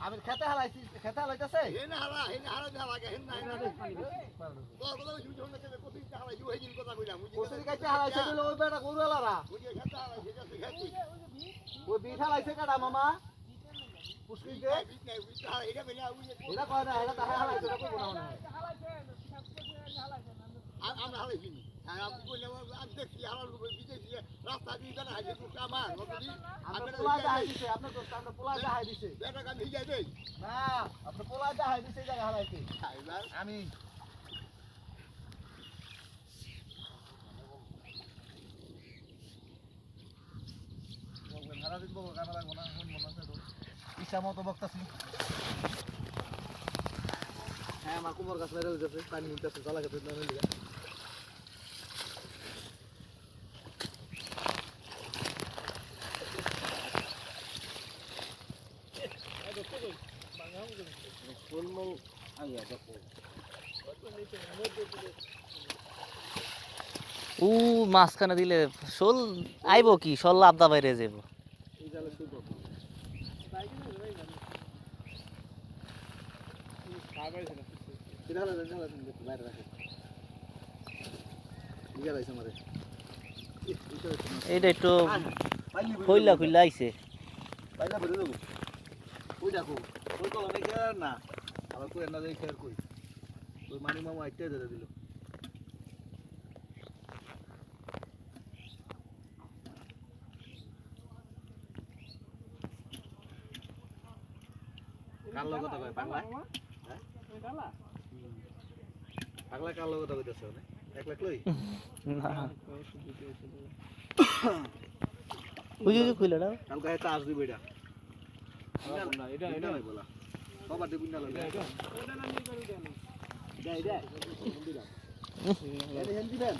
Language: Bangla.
আমি খেতে হালাইছি খেতে দিল ওই বিট হালাইছে কাটা মামা পুষ্কিকে কয় না তাহে না আমরা হারাইছি বললেন আমি। কাম না দেখাই দিছে এই জায়গা হালাইছে আমি ইচ্ছা মতো বকতাছি হ্যাঁ আমার কুমোর গাছ মেরে দিতেছে পানি নিতেছে জলা খেতে না মিলে উ মাঝখানে দিলে শোল আইব কি? শোল আবদা বাইরে যাব এইটা একটু খুইলা খুইলা আইছে লগে কথা কয় হ্যাঁ? পাগলা কার লগে কইতাছে মানে এক লাখ লই না যে খুইলা দাও কালকে হয়তো চার্জ দিবে এটা। না এটা এটা নাই বলা। বাবা দিবি না লাগে এটা এটা। এটা এটা। হেন্দি দেন